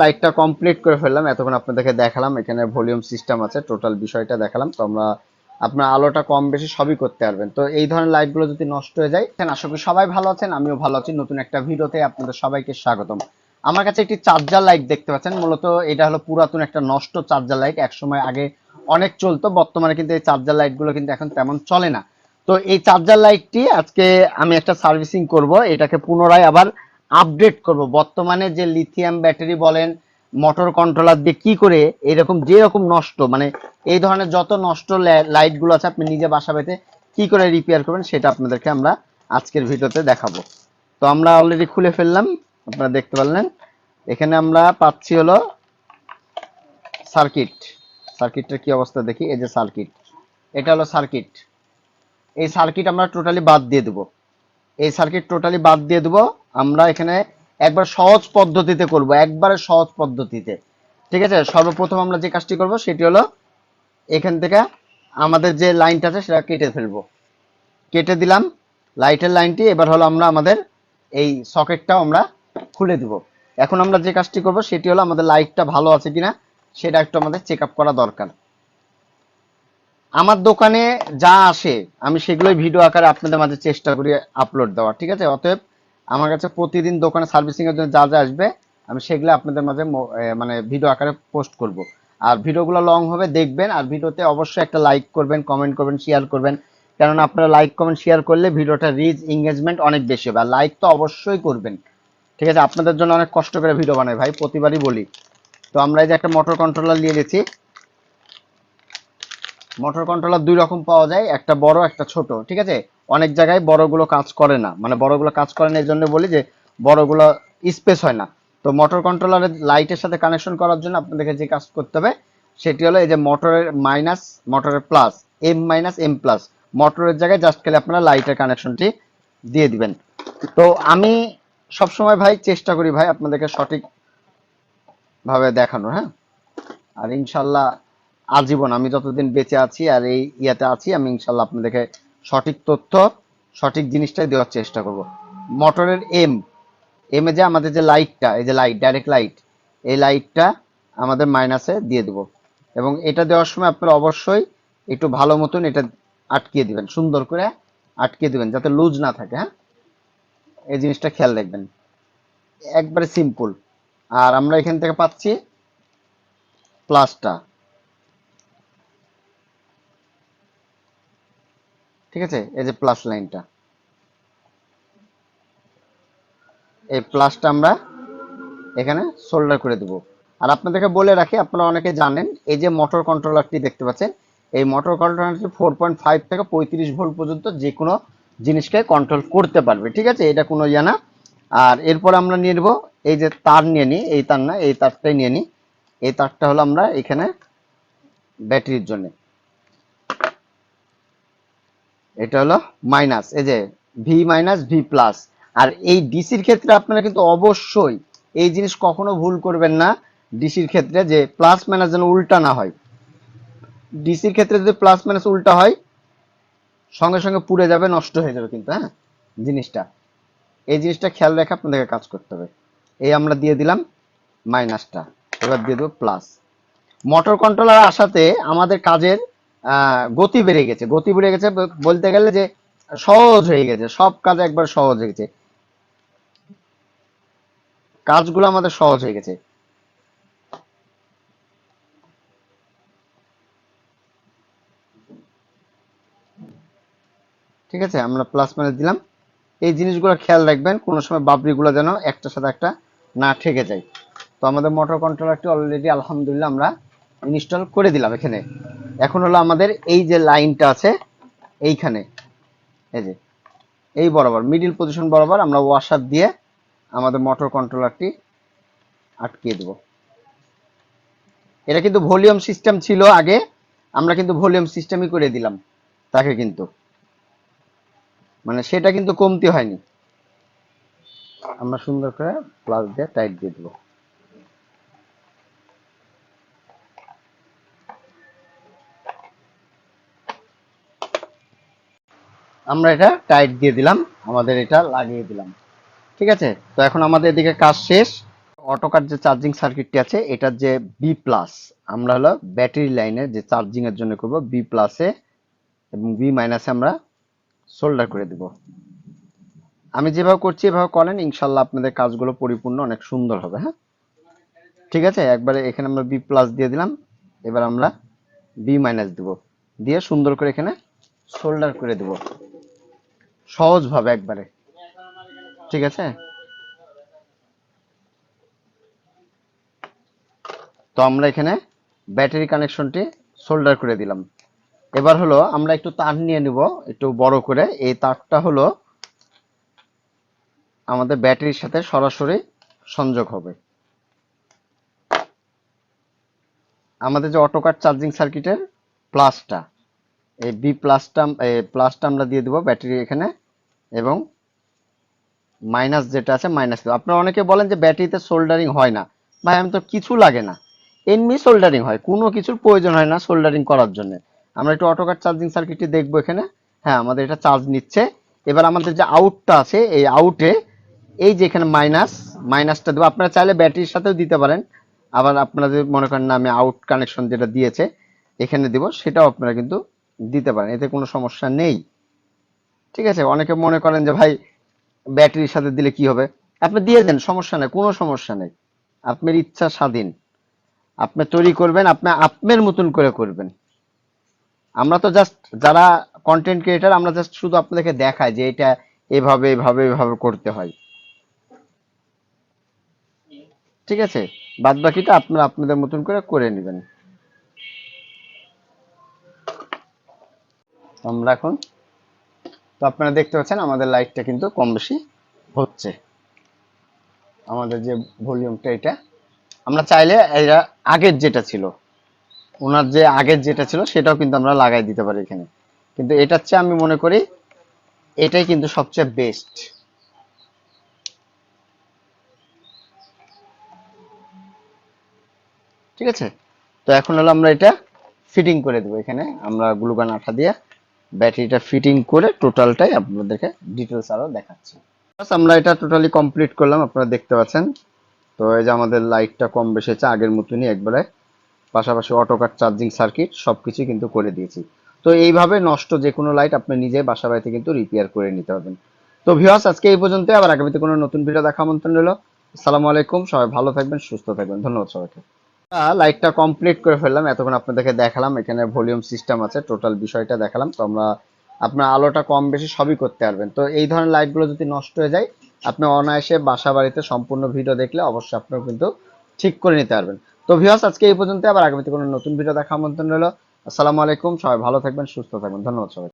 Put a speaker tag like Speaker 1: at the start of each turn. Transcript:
Speaker 1: লাইটটা কমপ্লিট করে ফেললাম। এতক্ষণ আপনাদেরকে দেখালাম, এখানে ভলিউম সিস্টেম আছে টোটাল বিষয়টা দেখালাম। তো আমরা, আপনার আলোটা কম বেশি সবই করতে পারবেন। তো এই ধরনের লাইটগুলো যদি নষ্ট হয়ে যায় আশা করি সবাই ভালো আছেন, আমিও ভালো আছি। নতুন একটা ভিডিওতে আপনাদের সবাইকে স্বাগতম। আমার কাছে একটি চার্জার লাইট দেখতে পাচ্ছেন। মূলত এটা হলো পুরাতন একটা নষ্ট চার্জার লাইট এক সময় আগে অনেক চলতো, বর্তমানে কিন্তু এই চার্জার লাইটগুলো কিন্তু এখন তেমন চলে না। তো এই চার্জার লাইটটি আজকে আমি একটা সার্ভিসিং করব। এটাকে পুনরায় আবার আপডেট করব। বর্তমানে যে লিথিয়াম ব্যাটারি বলেন মোটর কন্ট্রোলার দিয়ে কি করে এরকম যেরকম নষ্ট মানে এই ধরনের যত নষ্ট লাইটগুলো আছে আপনি নিজে বাসা বাড়িতে কি করে রিপেয়ার করবেন সেটা আপনাদেরকে আমরা আজকের ভিডিওতে দেখাবো। তো আমরা অলরেডি খুলে ফেললাম, আপনারা দেখতে পারলেন। এখানে আমরা পাচ্ছি হলো সার্কিট সার্কিটের কি অবস্থা দেখি? এই যে সার্কিট এটা হলো সার্কিট এই সার্কিট আমরা টোটালি বাদ দিয়ে দেবো। এই সার্কিট টোটালি বাদ দিয়ে দেবো। আমরা এখানে একবার সহজ পদ্ধতিতে করব, একবারে সহজ পদ্ধতিতে। ঠিক আছে? সর্বপ্রথম আমরা যে কাজটি করব, সেটি হলো এখান থেকে আমাদের যে লাইনটা আছে, সেটা কেটে ফেলব। কেটে দিলাম লাইটের লাইনটি, এবার হলো আমরা আমাদের এই সকেটটাও আমরা খুলে দিব। এখন আমরা যে কাজটি করব, সেটি হলো আমাদের লাইটটা ভালো আছে কিনা, সেটা একটু আমাদের চেক আপ করা দরকার। আমার দোকানে যা আসে, আমি সেগুলোই ভিডিও আকারে আপনাদের মাঝে চেষ্টা করি আপলোড দেওয়ার ঠিক আছে? অতএব আমার কাছে প্রতিদিন দোকানে সার্ভিসিং এর জন্য যা যা আসবে, আমি সেগুলো আপনাদের মাঝে মানে ভিডিও আকারে পোস্ট করব। আর ভিডিওগুলো লং হবে, দেখবেন, আর ভিডিওতে অবশ্যই একটা লাইক করবেন কমেন্ট করবেন শেয়ার করবেন। কেননা আপনারা লাইক কমেন্ট শেয়ার করলে ভিডিওটা রিচ এঙ্গেজমেন্ট অনেক বেশি হবে। আর লাইক তো অবশ্যই করবেন। ঠিক আছে? আপনাদের জন্য অনেক কষ্ট করে ভিডিও বানাই ভাই, প্রতিবারই বলি। তো আমরা এই যে একটা মোটর কন্ট্রোলার নিয়ে গেছি মোটর কন্ট্রোলার দুই রকম পাওয়া যায়, একটা বড়, একটা ছোট, ঠিক আছে? অনেক জায়গায় বড়গুলো কাজ করে না। মানে বড়গুলো কাজ করে না এই জন্য বলি যে বড়গুলো স্পেস হয় না। তো মোটর কন্ট্রোলারের লাইটের সাথে কানেকশন করার জন্য আপনাদেরকে যে কাজ করতে হবে, সেটি হলো এই যে মোটরের মাইনাস মোটরের plus M minus M plus মোটরের জায়গায় জাস্ট খেলে আপনারা লাইটের কানেকশনটি দিয়ে দিবেন। তো আমি সবসময় ভাই চেষ্টা করি ভাই আপনাদেরকে সঠিক ভাবে দেখানোর হ্যাঁ? আর ইনশাল্লাহ আজীবন আমি যতদিন বেঁচে আছি আর এই ইয়াতে আছি, আমি ইনশাল্লাহ আপনাদেরকে সঠিক তথ্য, সঠিক জিনিসটাই দেওয়ার চেষ্টা করব। মোটরের এম এম এ যে আমাদের যে লাইটটা এই যে লাইট ডাইরেক্ট লাইট এই লাইটটা আমাদের মাইনাসে দিয়ে দেব। এবং এটা দেওয়ার সময় আপনারা অবশ্যই একটু ভালো মতন এটা আটকিয়ে দিবেন, সুন্দর করে আটকিয়ে দিবেন, যাতে লুজ না থাকে হ্যাঁ? এই জিনিসটা খেয়াল রাখবেন। একবারে সিম্পল আর আমরা এখান থেকে পাচ্ছি প্লাসটা ঠিক আছে? এই যে প্লাস লাইনটা এই প্লাসটা আমরা এখানে সোল্ডার করে দেব। আর আপনাদেরকে বলে রাখি, আপনারা অনেকে জানেন, এই যে মোটর কন্ট্রোলারটি দেখতে পাচ্ছেন, এই মোটর কন্ট্রোলারটি ফোর পয়েন্ট ফাইভ থেকে পঁয়ত্রিশ ভোল্ট পর্যন্ত যে কোনো জিনিসকে কন্ট্রোল করতে পারবে, ঠিক আছে? এটা কোনো ইয়া না। আর এরপর আমরা নিয়ে নেব, এই যে তার নিয়ে নিই এই তার না, এই তারটাই নিয়ে নিই এই তারটা হলো আমরা এখানে ব্যাটারির জন্য। এটা হলো মাইনাস এই যে ভি মাইনাস ভি প্লাস আর এই ডিসির ক্ষেত্রে আপনারা কিন্তু অবশ্যই এই জিনিস কখনো ভুল করবেন না। ডিসির ক্ষেত্রে যে প্লাস মাইনাস যেন উল্টা না হয়। ডিসির ক্ষেত্রে যদি প্লাস মাইনাস উল্টা হয়, সঙ্গে সঙ্গে পুড়ে যাবে, নষ্ট হয়ে যাবে কিন্তু হ্যাঁ? জিনিসটা। এই জিনিসটা খেয়াল রেখে আপনাদেরকে কাজ করতে হবে। এই আমরা দিয়ে দিলাম মাইনাসটা এবার দিয়ে দেবো প্লাস মোটর কন্ট্রোলার আসাতে আমাদের কাজের গতি বেড়ে গেছে। গতি বেড়ে গেছে বলতে গেলে যে সহজ হয়ে গেছে। সব কাজ একবার সহজ হয়ে গেছে। কাজগুলো আমাদের সহজ হয়ে গেছে। ঠিক আছে, আমরা প্লাস মাইনাস দিলাম। এই জিনিসগুলো খেয়াল রাখবেন, কোনো সময় বাবরিগুলো যেন একটা সাথে একটা না ঠেকে যায়। তো আমাদের মোটর কন্ট্রোলারটি অলরেডি আলহামদুলিল্লাহ আমরা ইনস্টল করে দিলাম এখানে। এখন হলো আমাদের এই যে লাইনটা আছে এইখানে। এই যে, এই বরাবর মিডিল পজিশন বরাবর আমরা ওয়াশার দিয়ে আমাদের মোটর কন্ট্রোলারটি আটকিয়ে দেব। এটা কিন্তু ভলিউম সিস্টেম ছিল আগে, আমরা কিন্তু ভলিউম সিস্টেমই করে দিলাম তাকে কিন্তু। মানে সেটা কিন্তু কমতি হয়নি। আমরা সুন্দর করে প্লাস দিয়ে টাইট দিয়ে দেবো। আমরা এটা টাইট দিয়ে দিলাম, আমাদের এটা লাগিয়ে দিলাম। ঠিক আছে? তো এখন আমাদের এদিকে কাজ শেষ। অটোকার যে চার্জিং সার্কিটটি আছে, এটার যে বি প্লাস আমরা হলো ব্যাটারি লাইনের যে চার্জিং এর জন্য করব বি প্লাসে এবং বি মাইনাসে আমরা সোল্ডার করে দিব। আমি যেভাবে করছি, এভাবে করেন, ইনশাল্লাহ আপনাদের কাজগুলো পরিপূর্ণ, অনেক সুন্দর হবে হ্যাঁ? ঠিক আছে? একবারে এখানে আমরা বি প্লাস দিয়ে দিলাম, এবার আমরা বি মাইনাস দিব। দিয়ে সুন্দর করে এখানে সোল্ডার করে দেব। সহজভাবে একবারে। ঠিক আছে? তো আমরা এখানে ব্যাটারি কানেকশনটি সোল্ডার করে দিলাম। এবার হলো আমরা একটু তার নিয়ে নিব, একটু বড় করে। এই তারটা হলো আমাদের ব্যাটারির সাথে সরাসরি সংযোগ হবে। আমাদের যে অটোকার চার্জিং সার্কিটের প্লাসটা এই বি প্লাসটা প্লাসটা আমরা দিয়ে দিব ব্যাটারি এখানে এবং মাইনাস যেটা আছে মাইনাস আপনারা অনেকে বলেন যে ব্যাটারিতে সোল্ডারিং হয় না। ভাই, আমি তো কিছু লাগে না। এমনি সোল্ডারিং হয়, কোনো কিছুর প্রয়োজন হয় না সোল্ডারিং করার জন্য। আমরা একটু অটোকার চার্জিং সার্কিটটি দেখব এখানে। হ্যাঁ আমাদের এটা চার্জ নিচ্ছে। এবার আমাদের যে আউটটা আছে, এই আউটে এই যে এখানে মাইনাস মাইনাসটা দেবো। আপনারা চাইলে ব্যাটারির সাথেও দিতে পারেন। আবার আপনারা যদি মনে করেন না আমি আউট কানেকশন যেটা দিয়েছে, এখানে দিব, সেটাও আপনারা কিন্তু দিতে পারেন, এতে কোনো সমস্যা নেই। ঠিক আছে, অনেকে মনে করেন যে, ভাই, ব্যাটারির সাথে দিলে কি হবে? আপনি দিয়ে দেন, সমস্যা নেই, কোনো সমস্যা নেই। আপনার ইচ্ছা স্বাধীন। আপনি তৈরি করবেন, আপনি আপনার মতন করে করবেন। আমরা তো জাস্ট যারা কন্টেন্ট ক্রিয়েটার আমরা জাস্ট শুধু আপনাদেরকে দেখাই যে, এটা এভাবে এভাবে এভাবে করতে হয়। ঠিক আছে? বাদ বাকিটা আপনারা আপনাদের মতন করে করে নেবেন। আমরা এখন, তো আপনারা দেখতে পাচ্ছেন আমাদের লাইটটা কিন্তু কম বেশি হচ্ছে। আমাদের যে ভলিউমটা এটা, আমরা চাইলে এরা আগের যেটা ছিল, ওনার যে আগের যেটা ছিল সেটাও কিন্তু আমরা লাগাই দিতে পারি এখানে। কিন্তু এটার চেয়ে আমি মনে করি এটাই কিন্তু সবচেয়ে বেস্ট ঠিক আছে? তো এখন হলো আমরা এটা ফিটিং করে দেবো এখানে, আমরা গ্লুগান আঠা দিয়ে। ব্যাটারিটা ফিটিং করে টোটালটাই আপনাদেরকে ডিটেলস আরও দেখাচ্ছি। আমরা এটা টোটালি কমপ্লিট করলাম, আপনারা দেখতে পাচ্ছেন। তো এই যে আমাদের লাইটটা কম বেশি আগের মতনই একবারে। পাশাপাশি অটোকার চার্জিং সার্কিট সব সবকিছু কিন্তু করে দিয়েছি। তো এইভাবে নষ্ট যে কোনো লাইট আপনি নিজে বাসা বাড়িতে কিন্তু রিপেয়ার করে নিতে পারবেন। তো ভিউয়ার্স আজকে এই পর্যন্ত আবার আগামীতে কোনো নতুন ভিডিও দেখা আমন্ত্রণ রইল। আসসালামু আলাইকুম। সবাই ভালো থাকবেন, সুস্থ থাকবেন। ধন্যবাদ সবাইকে। লাইটটা কমপ্লিট করে ফেললাম। এতক্ষণ আপনাদেরকে দেখালাম, এখানে ভলিউম সিস্টেম আছে টোটাল বিষয়টা দেখালাম। তো আমরা, আপনার আলোটা কম বেশি সবই করতে পারবেন। তো এই ধরনের লাইটগুলো যদি নষ্ট হয়ে যায়, আপনি অনায়াসে বাসা বাড়িতে সম্পূর্ণ ভিডিও দেখলে অবশ্যই আপনার কিন্তু ঠিক করে নিতে পারবেন। তো ভিউয়ার্স আজকে এই পর্যন্ত আবার আগামীতে কোনো নতুন ভিডিও দেখা আমন্ত্রণ রইল। আসসালামু আলাইকুম। সবাই ভালো থাকবেন, সুস্থ থাকবেন। ধন্যবাদ সবাই